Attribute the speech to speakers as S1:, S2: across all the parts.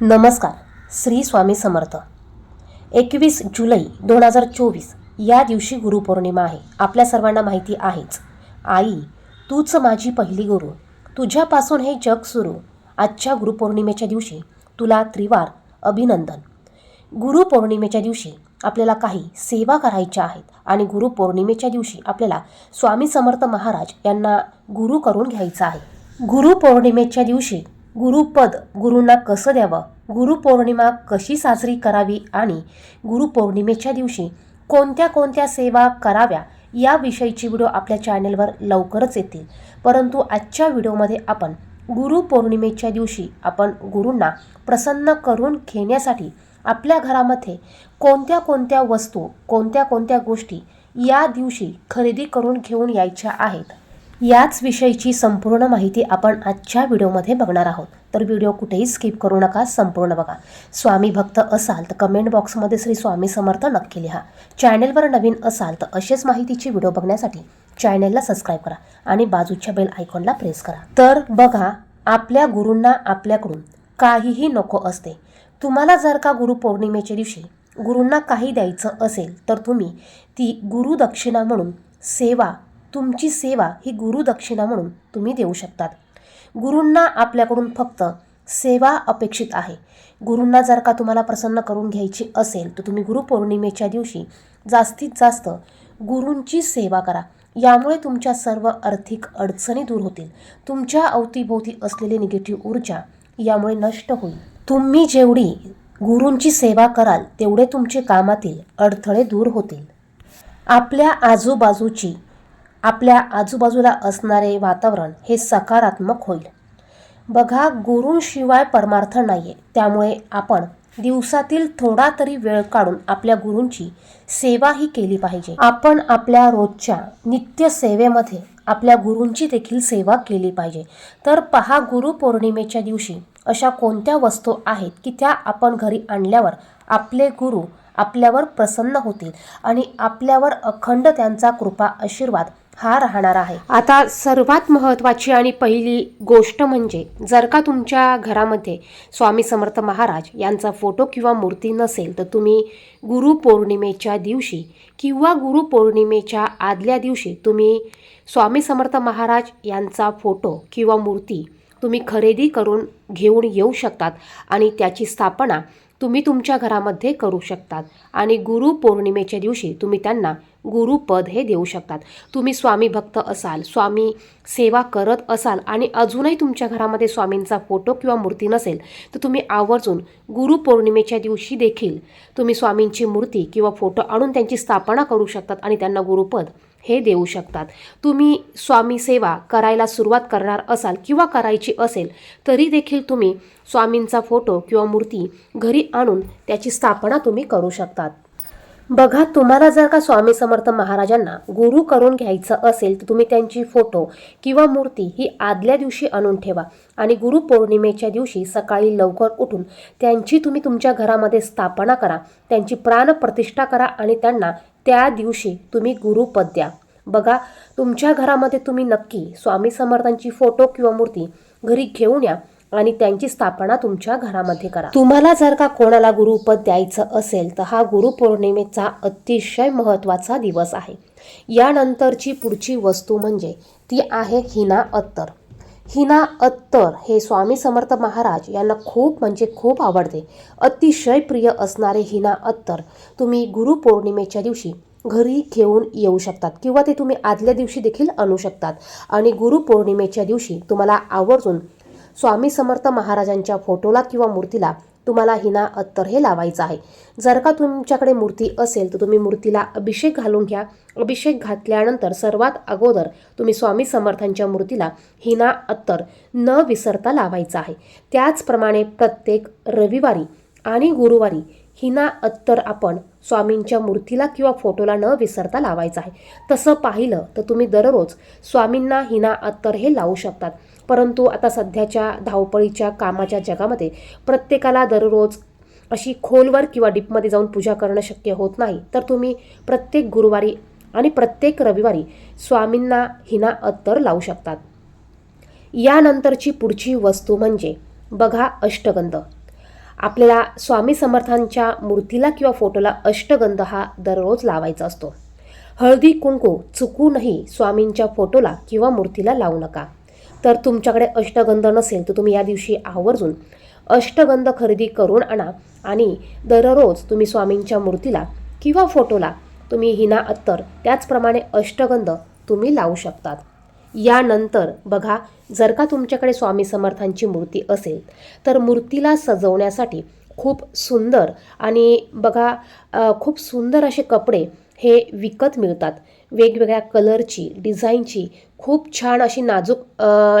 S1: नमस्कार. श्री स्वामी समर्थ. एकवीस जुलै दोन हजार चोवीस या दिवशी गुरुपौर्णिमा आहे. आपल्या सर्वांना माहिती आहेच. आई तूच माझी पहिली गुरु. तुझ्यापासून हे जग सुरू. आजच्या गुरुपौर्णिमेच्या दिवशी तुला त्रिवार अभिनंदन. गुरुपौर्णिमेच्या दिवशी आपल्याला काही सेवा करायच्या आहेत आणि गुरुपौर्णिमेच्या दिवशी आपल्याला स्वामी समर्थ महाराज यांना गुरु करून घ्यायचं आहे. गुरुपौर्णिमेच्या दिवशी गुरुपद गुरूंना कसं द्यावं? गुरुपौर्णिमा कशी साजरी करावी आणि गुरुपौर्णिमेच्या दिवशी कोणत्या कोणत्या सेवा कराव्या याविषयीची व्हिडिओ आपल्या चॅनेलवर लवकरच येतील. परंतु आजच्या व्हिडिओमध्ये आपण गुरुपौर्णिमेच्या दिवशी आपण गुरूंना प्रसन्न करून घेण्यासाठी आपल्या घरामध्ये कोणत्या कोणत्या वस्तू कोणत्या कोणत्या गोष्टी या दिवशी खरेदी करून घेऊन यायच्या आहेत. याच विषयीची संपूर्ण माहिती आपण आजच्या व्हिडिओमध्ये बघणार आहोत. तर व्हिडिओ कुठेही स्किप करू नका संपूर्ण बघा. स्वामी भक्त असाल तर कमेंट बॉक्समध्ये श्री स्वामी समर्थ नक्की लिहा. चॅनेलवर नवीन असाल तर असेच माहितीची व्हिडिओ बघण्यासाठी चॅनेलला सबस्क्राईब करा आणि बाजूच्या बेल आयकॉनला प्रेस करा. तर बघा आपल्या गुरूंना आपल्याकडून काहीही नको असते. तुम्हाला जर का गुरुपौर्णिमेच्या दिवशी गुरूंना काही द्यायचं असेल तर तुम्ही ती गुरुदक्षिणा म्हणून सेवा तुमची सेवा ही गुरुदक्षिणा म्हणून तुम्ही देऊ शकतात. गुरूंना आपल्याकडून फक्त सेवा अपेक्षित आहे. गुरूंना जर का तुम्हाला प्रसन्न करून घ्यायची असेल तर तुम्ही गुरुपौर्णिमेच्या दिवशी जास्तीत जास्त गुरूंची सेवा करा. यामुळे तुमच्या सर्व आर्थिक अडचणी दूर होतील. तुमच्या अवतीभोवती असलेली निगेटिव्ह ऊर्जा यामुळे नष्ट होईल. तुम्ही जेवढी गुरूंची सेवा कराल तेवढे तुमचे कामातील अडथळे दूर होतील. आपल्या आजूबाजूची आपल्या आजूबाजूला असणारे वातावरण हे सकारात्मक होईल. बघा गुरूंशिवाय परमार्थ नाही आहे त्यामुळे आपण दिवसातील थोडा तरी वेळ काढून आपल्या गुरूंची सेवा ही केली पाहिजे. आपण आपल्या रोजच्या नित्य सेवेमध्ये आपल्या गुरूंची देखील सेवा केली पाहिजे. तर पहा गुरुपौर्णिमेच्या दिवशी अशा कोणत्या वस्तू आहेत की त्या आपण घरी आणल्यावर आपले गुरु आपल्यावर प्रसन्न होतील आणि आपल्यावर अखंड त्यांचा कृपा आशीर्वाद हा राहणार आहे. आता सर्वात महत्त्वाची आणि पहिली गोष्ट म्हणजे जर का तुमच्या घरामध्ये स्वामी समर्थ महाराज यांचा फोटो किंवा मूर्ती नसेल तर तुम्ही गुरुपौर्णिमेच्या दिवशी किंवा गुरुपौर्णिमेच्या आदल्या दिवशी तुम्ही स्वामी समर्थ महाराज यांचा फोटो किंवा मूर्ती तुम्ही खरेदी करून घेऊन येऊ शकतात आणि त्याची स्थापना तुम्ही तुमच्या घरामध्ये करू शकतात. आणि गुरुपौर्णिमेच्या दिवशी तुम्ही त्यांना गुरुपद हे देऊ शकतात. तुम्ही स्वामी भक्त असाल स्वामी सेवा करत असाल आणि अजूनही तुमच्या घरामध्ये स्वामींचा फोटो किंवा मूर्ती नसेल तर तुम्ही आवर्जून गुरुपौर्णिमेच्या दिवशी देखील तुम्ही स्वामींची मूर्ती किंवा फोटो आणून त्यांची स्थापना करू शकतात आणि त्यांना गुरुपद हे देऊ शकतात. तुम्ही स्वामी सेवा करायला सुरुवात करणार असाल किंवा करायची असेल तरी देखील तुम्ही स्वामींचा फोटो किंवा मूर्ती घरी आणून त्याची स्थापना तुम्ही करू शकतात. बघा तुम्हाला जर का स्वामी समर्थ महाराजांना गुरु करून घ्यायचं असेल तर तुम्ही त्यांची फोटो किंवा मूर्ती ही आदल्या दिवशी आणून ठेवा. आणि गुरुपौर्णिमेच्या दिवशी सकाळी लवकर उठून त्यांची तुम्ही तुमच्या घरामध्ये स्थापना करा त्यांची प्राणप्रतिष्ठा करा आणि त्यांना त्या दिवशी तुम्ही गुरुपद द्या. बघा तुमच्या घरामध्ये तुम्ही नक्की स्वामी समर्थांची फोटो किंवा मूर्ती घरी घेऊन या. आणि त्यांची स्थापना तुमच्या घरामध्ये करा. तुम्हाला जर का कोणाला गुरुपद द्यायचं असेल तर हा गुरुपौर्णिमेचा अतिशय महत्त्वाचा दिवस आहे. यानंतरची पुढची वस्तू म्हणजे ती आहे हिना अत्तर. हिना अत्तर हे स्वामी समर्थ महाराज यांना खूप म्हणजे खूप आवडते. अतिशय प्रिय असणारे हिना अत्तर तुम्ही गुरुपौर्णिमेच्या दिवशी घरी घेऊन येऊ शकतात किंवा ते तुम्ही आदल्या दिवशी देखील आणू शकतात. आणि गुरुपौर्णिमेच्या दिवशी तुम्हाला आवर्जून स्वामी समर्थ महाराजांच्या फोटोला किंवा मूर्तीला तुम्हाला हिना अत्तर हे लावायचं आहे. जर का तुमच्याकडे मूर्ती असेल तर तुम्ही मूर्तीला अभिषेक घालून घ्या. अभिषेक घातल्यानंतर सर्वात अगोदर तुम्ही स्वामी समर्थांच्या मूर्तीला हिना अत्तर न विसरता लावायचं आहे. त्याचप्रमाणे प्रत्येक रविवारी आणि गुरुवारी हिना अत्तर आपण स्वामींच्या मूर्तीला किंवा फोटोला न विसरता लावायचं आहे. तसं पाहिलं तर तुम्ही दररोज स्वामींना हिना अत्तर हे लावू शकतात. परंतु आता सध्याच्या धावपळीच्या कामाच्या जगामध्ये प्रत्येकाला दररोज अशी खोलवर किंवा डीपमध्ये जाऊन पूजा करणं शक्य होत नाही. तर तुम्ही प्रत्येक गुरुवारी आणि प्रत्येक रविवारी स्वामींना हिना अत्तर लावू शकतात. यानंतरची पुढची वस्तू म्हणजे बघा अष्टगंध. आपल्याला स्वामी समर्थांच्या मूर्तीला किंवा फोटोला अष्टगंध हा दररोज लावायचा असतो. हळदी कुंकू चुकूनही स्वामींच्या फोटोला किंवा मूर्तीला लावू नका. तर तुमच्याकडे अष्टगंध नसेल तर तुम्ही या दिवशी आवर्जून अष्टगंध खरेदी करून आणा. आणि दररोज तुम्ही स्वामींच्या मूर्तीला किंवा फोटोला तुम्ही हिना अत्तर त्याचप्रमाणे अष्टगंध तुम्ही लावू शकतात. यानंतर बघा जर का तुमच्याकडे स्वामी समर्थांची मूर्ती असेल तर मूर्तीला सजवण्यासाठी खूप सुंदर आणि बघा खूप सुंदर असे कपडे हे विकत मिळतात. वेगवेगळ्या कलरची डिझाईनची खूप छान अशी नाजूक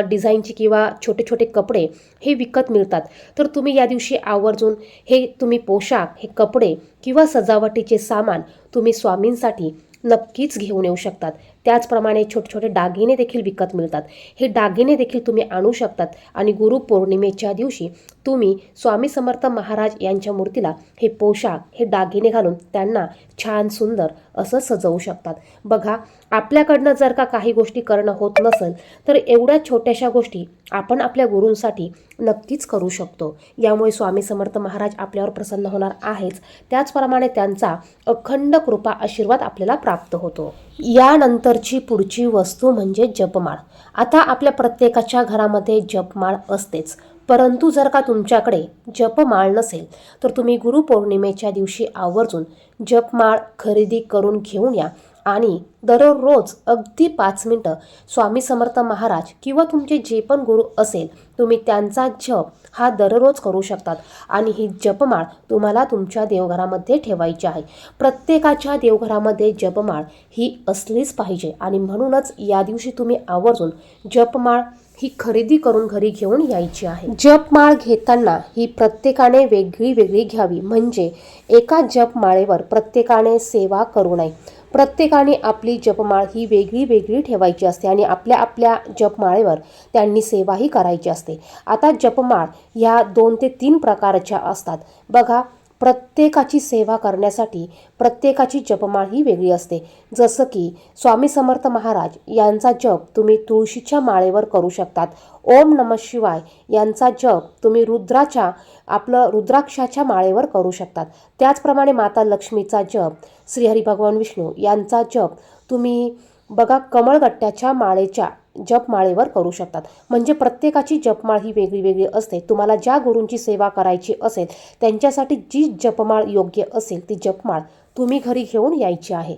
S1: डिझाईनची किंवा छोटे छोटे कपडे हे विकत मिळतात. तर तुम्ही या दिवशी आवर्जून हे तुम्ही पोशाख हे कपडे किंवा सजावटीचे सामान तुम्ही स्वामींसाठी नक्कीच घेऊन येऊ शकतात. त्याचप्रमाणे छोटे छोटे दागिने देखील विकत मिळतात. हे दागिने देखील तुम्ही आणू शकतात आणि गुरुपौर्णिमेच्या दिवशी तुम्ही स्वामी समर्थ महाराज यांच्या मूर्तीला हे पोशाख हे दागिने घालून त्यांना छान सुंदर असं सजवू शकतात. बघा आपल्याकडनं जर का काही गोष्टी करणं होत नसेल तर एवढ्या छोट्याशा गोष्टी आपण आपल्या गुरूंसाठी नक्कीच करू शकतो. यामुळे स्वामी समर्थ महाराज आपल्यावर प्रसन्न होणार आहेच. त्याचप्रमाणे त्यांचा अखंड कृपा आशीर्वाद आपल्याला प्राप्त होतो. यानंतरची पुढची वस्तू म्हणजे जपमाळ. आता आपल्या प्रत्येकाच्या घरामध्ये जपमाळ असतेच. परंतु जर का तुमच्याकडे जपमाळ नसेल तर तुम्ही गुरुपौर्णिमेच्या दिवशी आवर्जून जपमाळ खरेदी करून घेऊन या आणि दररोज अगदी पाच मिनटं स्वामी समर्थ महाराज किंवा तुमचे जे पण गुरु असेल तुम्ही त्यांचा जप हा दररोज करू शकतात आणि ही जपमाळ तुम्हाला तुमच्या देवघरामध्ये ठेवायची आहे. प्रत्येकाच्या देवघरामध्ये जपमाळ ही असलीच पाहिजे आणि म्हणूनच या दिवशी तुम्ही आवर्जून जपमाळ ही खरेदी करून घरी घेऊन यायची आहे. जपमाळ घेताना ही प्रत्येकाने वेगळी वेगळी घ्यावी. म्हणजे एका जपमाळेवर प्रत्येकाने सेवा करू नये. प्रत्येकाने आपली जपमाळ ही वेगळी वेगळी ठेवायची असते आणि आपल्या आपल्या जपमाळेवर त्यांनी सेवाही करायची असते. आता जपमाळ ह्या दोन ते तीन प्रकारच्या असतात. बघा प्रत्येकाची सेवा करण्यासाठी प्रत्येकाची जपमाळ ही वेगळी असते. जसं की स्वामी समर्थ महाराज यांचा जप तुम्ही तुळशीच्या माळेवर करू शकतात. ओम नम शिवाय यांचा जप तुम्ही रुद्राच्या आपलं रुद्राक्षाच्या माळेवर करू शकतात. त्याचप्रमाणे माता लक्ष्मीचा जप श्रीहरी भगवान विष्णू यांचा जप तुम्ही बघा कमळगट्ट्याच्या माळेच्या जपमाळेवर करू शकतात. म्हणजे प्रत्येकाची जपमाळ ही वेगळी वेगळी असते. तुम्हाला ज्या गुरूंची सेवा करायची असेल त्यांच्यासाठी जी जपमाळ योग्य असेल ती जपमाळ तुम्ही घरी घेऊन यायची आहे.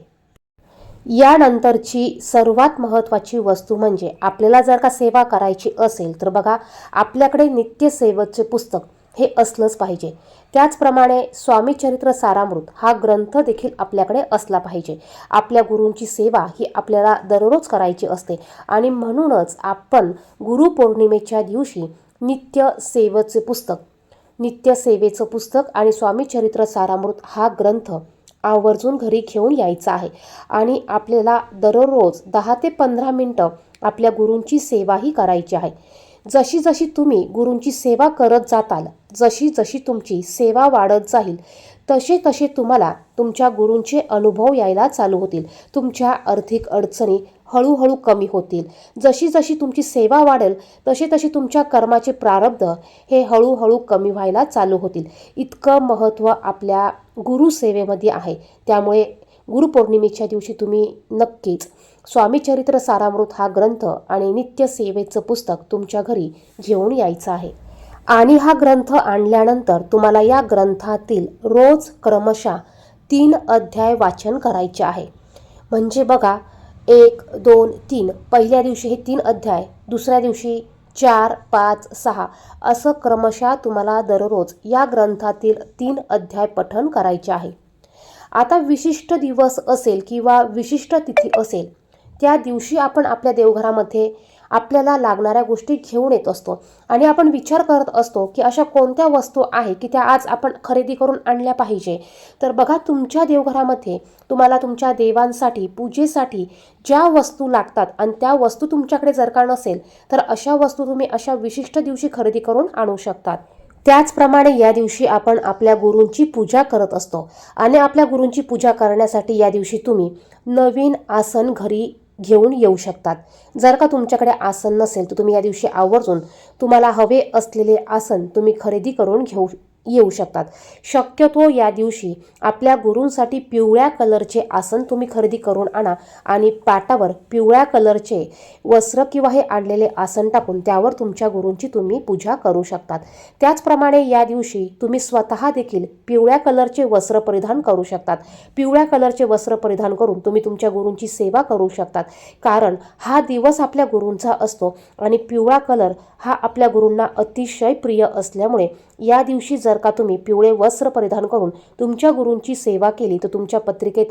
S1: यानंतरची सर्वात महत्त्वाची वस्तू म्हणजे आपल्याला जर का सेवा करायची असेल तर बघा आपल्याकडे नित्यसेवेचे पुस्तक हे असलंच पाहिजे. त्याचप्रमाणे स्वामी चरित्र सारामृत हा ग्रंथ देखील आपल्याकडे असला पाहिजे. आपल्या गुरूंची सेवा ही आपल्याला दररोज करायची असते आणि म्हणूनच आपण गुरुपौर्णिमेच्या दिवशी नित्य सेवेचे पुस्तक नित्य सेवेचं पुस्तक आणि स्वामी चरित्र सारामृत हा ग्रंथ आवर्जून घरी घेऊन यायचा आहे आणि आपल्याला दररोज दहा ते पंधरा मिनटं आपल्या गुरूंची सेवाही करायची आहे. जशी जशी तुम्ही गुरूंची सेवा करत जाताल जशी जशी तुमची सेवा वाढत जाईल तसे तसे तुम्हाला तुमच्या गुरूंचे अनुभव यायला चालू होतील. तुमच्या आर्थिक अडचणी हळूहळू कमी होतील. जशी जशी तुमची सेवा वाढेल तसे तसे तुमच्या कर्माचे प्रारब्ध हे हळूहळू कमी व्हायला चालू होतील. इतकं महत्त्व आपल्या गुरुसेवेमध्ये आहे. त्यामुळे गुरुपौर्णिमेच्या दिवशी तुम्ही नक्कीच स्वामीचरित्र सारामृत हा ग्रंथ आणि नित्य सेवेचं पुस्तक तुमच्या घरी घेऊन यायचं आहे. आणि हा ग्रंथ आणल्यानंतर तुम्हाला या ग्रंथातील रोज क्रमशः तीन अध्याय वाचन करायचे आहे. म्हणजे बघा एक दोन तीन. पहिल्या दिवशी हे तीन अध्याय दुसऱ्या दिवशी चार पाच सहा. असं क्रमशः तुम्हाला दररोज या ग्रंथातील तीन अध्याय पठण करायचे आहे. आता विशिष्ट दिवस असेल किंवा विशिष्ट तिथी असेल त्या दिवशी आपण आपल्या देवघरामध्ये आपल्याला लागणाऱ्या गोष्टी घेऊन येत असतो. आणि आपण विचार करत असतो की अशा कोणत्या वस्तू आहे की त्या आज आपण खरेदी करून आणल्या पाहिजे. तर बघा तुमच्या देवघरामध्ये तुम्हाला तुमच्या देवांसाठी पूजेसाठी ज्या वस्तू लागतात आणि त्या वस्तू तुमच्याकडे जर का नसेल तर अशा वस्तू तुम्ही अशा विशिष्ट दिवशी खरेदी करून आणू शकतात. त्याचप्रमाणे या दिवशी आपण आपल्या गुरूंची पूजा करत असतो. आणि आपल्या गुरूंची पूजा करण्यासाठी या दिवशी तुम्ही नवीन आसन घरी घेऊन येऊ शकतात. जर का तुमच्याकडे आसन नसेल तर तुम्ही या दिवशी आवर्जून तुम्हाला हवे असलेले आसन तुम्ही खरेदी करून घेऊ येऊ शकतात. शक्यतो या दिवशी आपल्या गुरूंसाठी पिवळ्या कलरचे आसन तुम्ही खरेदी करून आणा आणि पाटावर पिवळ्या कलरचे वस्त्र किंवा हे आणलेले आसन टाकून त्यावर तुमच्या गुरूंची तुम्ही पूजा करू शकतात. त्याचप्रमाणे या दिवशी तुम्ही स्वतः देखील पिवळ्या कलरचे वस्त्र परिधान करू शकतात. पिवळ्या कलरचे वस्त्र परिधान करून तुम्ही तुमच्या गुरूंची सेवा करू शकतात. कारण हा दिवस आपल्या गुरूंचा असतो आणि पिवळा कलर हा आपल्या गुरूंना अतिशय प्रिय असल्यामुळे या दिवशी जर जर का तुम्ही पिवळे वस्त्र परिधान करून तुमच्या गुरूंची सेवा केली तर तुमच्या पत्रिकेत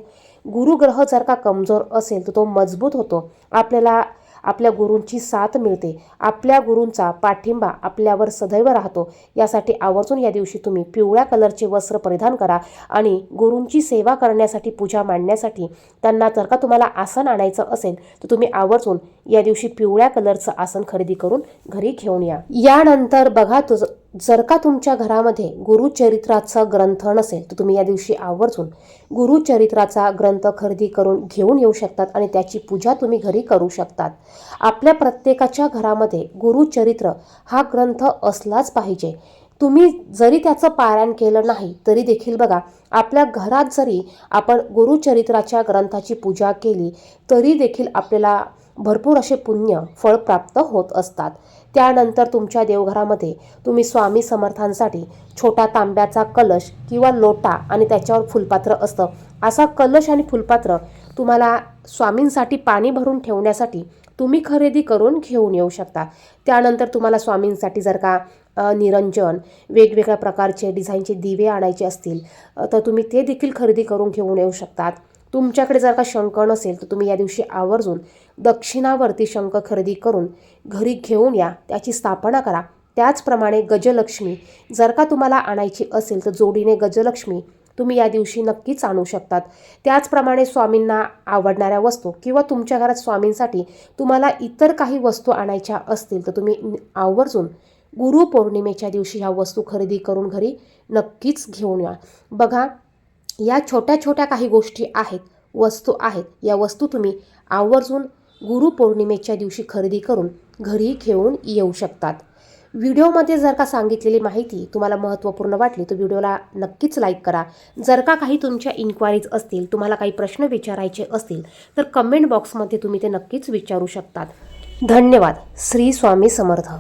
S1: गुरुग्रह जर का कमजोर असेल तर तो मजबूत होतो. आपल्याला आपल्या गुरूंची साथ मिळते. आपल्या गुरूंचा पाठिंबा आपल्यावर सदैव राहतो. यासाठी आवर्जून या दिवशी तुम्ही पिवळ्या कलरचे वस्त्र परिधान करा आणि गुरूंची सेवा करण्यासाठी पूजा मांडण्यासाठी त्यांना जर का तुम्हाला आसन आणायचं असेल तर तुम्ही आवर्जून या दिवशी पिवळ्या कलरचं आसन खरेदी करून घरी घेऊन या. यानंतर बघा तुझं जर का तुमच्या घरामध्ये गुरुचरित्राचा ग्रंथ नसेल तर तुम्ही या दिवशी आवर्जून गुरुचरित्राचा ग्रंथ खरेदी करून घेऊन येऊ शकतात आणि त्याची पूजा तुम्ही घरी करू शकतात. आपल्या प्रत्येकाच्या घरामध्ये गुरुचरित्र हा ग्रंथ असलाच पाहिजे. तुम्ही जरी त्याचं पारायण केलं नाही तरी देखील बघा आपल्या घरात जरी आपण गुरुचरित्राच्या ग्रंथाची पूजा केली तरी देखील आपल्याला भरपूर असे पुण्य फळ प्राप्त होत असतात. त्यानंतर तुमच्या देवघरामध्ये तुम्ही स्वामी समर्थांसाठी छोटा तांब्याचा कलश किंवा लोटा आणि त्याच्यावर फुलपात्र असतं. असा कलश आणि फुलपात्र तुम्हाला स्वामींसाठी पाणी भरून ठेवण्यासाठी तुम्ही खरेदी करून घेऊन येऊ शकता. त्यानंतर तुम्हाला स्वामींसाठी जर का निरंजन वेगवेगळ्या प्रकारचे डिझाईनचे दिवे आणायचे असतील तर तुम्ही ते देखील खरेदी करून घेऊन येऊ शकतात. तुमच्याकडे जर का शंख नसेल तर तुम्ही या दिवशी आवर्जून दक्षिणावरती शंख खरेदी करून घरी घेऊन या. त्याची स्थापना करा. त्याचप्रमाणे गजलक्ष्मी जर का तुम्हाला आणायची असेल तर जोडीने गजलक्ष्मी तुम्ही या दिवशी नक्कीच आणू शकतात. त्याचप्रमाणे स्वामींना आवडणाऱ्या वस्तू किंवा तुमच्या घरात स्वामींसाठी तुम्हाला इतर काही वस्तू आणायच्या असतील तर तुम्ही आवर्जून गुरुपौर्णिमेच्या दिवशी ह्या वस्तू खरेदी करून घरी नक्कीच घेऊन या. बघा या छोट्या छोट्या काही गोष्टी आहेत वस्तू आहेत. या वस्तू तुम्ही आवर्जून गुरुपौर्णिमेच्या दिवशी खरेदी करून घरी घेऊन येऊ शकतात. व्हिडिओमध्ये जर का सांगितलेली माहिती तुम्हाला महत्त्वपूर्ण वाटली तर व्हिडिओला नक्कीच लाईक करा. जर का काही तुमच्या इन्क्वायरीज असतील तुम्हाला काही प्रश्न विचारायचे असतील तर कमेंट बॉक्समध्ये तुम्ही ते नक्कीच विचारू शकतात. धन्यवाद. श्री स्वामी समर्थ.